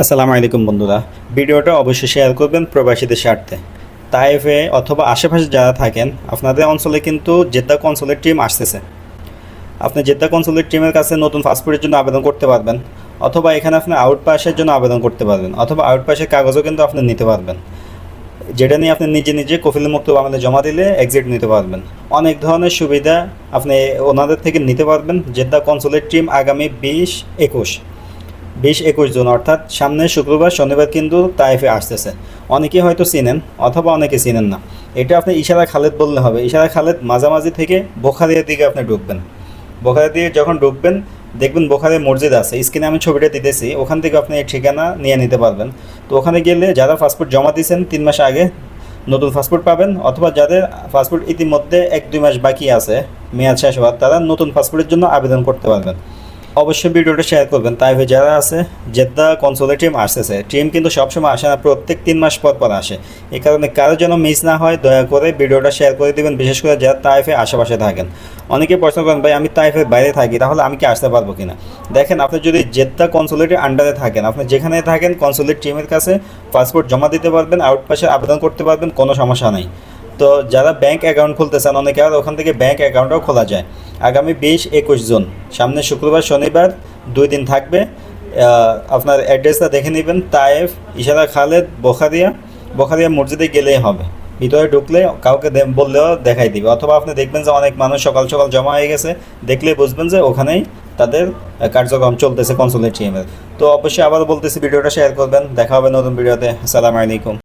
আসসালামু আলাইকুম বন্ধুরা। ভিডিওটা অবশ্যই শেয়ার করবেন প্রবাসীদের স্বার্থে। তাইফে অথবা আশেপাশে যারা থাকেন, আপনাদের অঞ্চলে কিন্তু জেদ্দা কনসুলের টিম আসতেছে। আপনি জেদ্দা কনসুলের টিমের কাছে নতুন পাসপোর্টের জন্য আবেদন করতে পারবেন, অথবা এখানে আপনি আউট পাসের জন্য আবেদন করতে পারবেন, অথবা আউট পাসের কাগজও কিন্তু আপনি নিতে পারবেন। যেটা নিয়ে আপনি নিজে নিজে কফিল মুক্ত আমাদের জমা দিলে এক্সিট নিতে পারবেন। অনেক ধরনের সুবিধা আপনি ওনাদের থেকে নিতে পারবেন, জেদ্দা কনসুলের টিম আগামী বিশ একুশ। বিশ একুশ জুন, অর্থাৎ সামনে শুক্রবার, শনিবার কিন্তু তাইফে আসতেছে। অনেকে হয়তো চিনেন, অথবা অনেকে চিনেন না। এটা আপনি ইশারা খালেদ বললে হবে। ইশারা খালেদ মাঝামাঝি থেকে বোখারিয়ার দিকে আপনি ঢুকবেন। বোখারিয়া দিয়ে যখন ঢুকবেন, দেখবেন বোখারে মসজিদ আছে। স্ক্রিনে আমি ছবিটা দিতেছি। ওখান থেকে আপনি ঠিকানা নিয়ে নিতে পারবেন। তো ওখানে গেলে যারা পাসপোর্ট জমা দিয়েছেন, তিন মাস আগে নতুন পাসপোর্ট পাবেন, অথবা যাদের পাসপোর্ট ইতিমধ্যে এক দুই মাস বাকি আছে, মেয়াদ শেষ হওয়ার, তারা নতুন পাসপোর্টের জন্য আবেদন করতে পারবেন। অবশ্যই ভিডিওটা শেয়ার করবেন। তাই হয়ে যারা আছে, জেদ্দা কনসোলের টিম আসতেছে টিম কিন্তু সবসময় আসে না, প্রত্যেক তিন মাস পর পর আসে। এই কারণে কারোর যেন মিস না হয়, দয়া করে ভিডিওটা শেয়ার করে দিবেন, বিশেষ করে যারা তাইফে আশেপাশে থাকেন। অনেকে প্রশ্ন করেন, ভাই, আমি তাইফের বাইরে থাকি, তাহলে আমি কি আসতে পারব কিনা? দেখেন, আপনি যদি জেদ্দা কনসোলেটের আন্ডারে থাকেন, আপনি যেখানে থাকেন কনসুলেট টিমের কাছে পাসপোর্ট জমা দিতে পারবেন আউট পাশে আবেদন করতে পারবেন, কোনো সমস্যা নেই। তো যারা ব্যাংক অ্যাকাউন্ট খুলতে চান অনেকে আর ওখান থেকে ব্যাংক অ্যাকাউন্টও খোলা যায়। আগামী বিশ একুশ জুন, সামনে শুক্রবার, শনিবার, দুই দিন থাকবে। আপনার অ্যাড্রেসটা দেখে নেবেন, তায়েফ, ইশারা খালেদ, বোখারিয়া। বোখারিয়া মসজিদে গেলেই হবে। ভিতরে ঢুকলে কাউকে বললেও দেখাই দিবে। অথবা আপনি দেখবেন যে অনেক মানুষ সকাল সকাল জমা হয়ে গেছে, দেখলে বুঝবেন যে ওখানেই তাদের কার্যক্রম চলতেছে কনসুলেট টিমের তো অবশ্যই আবার বলতেছি, ভিডিওটা শেয়ার করবেন। দেখা হবে নতুন ভিডিওতে। আসসালামু আলাইকুম।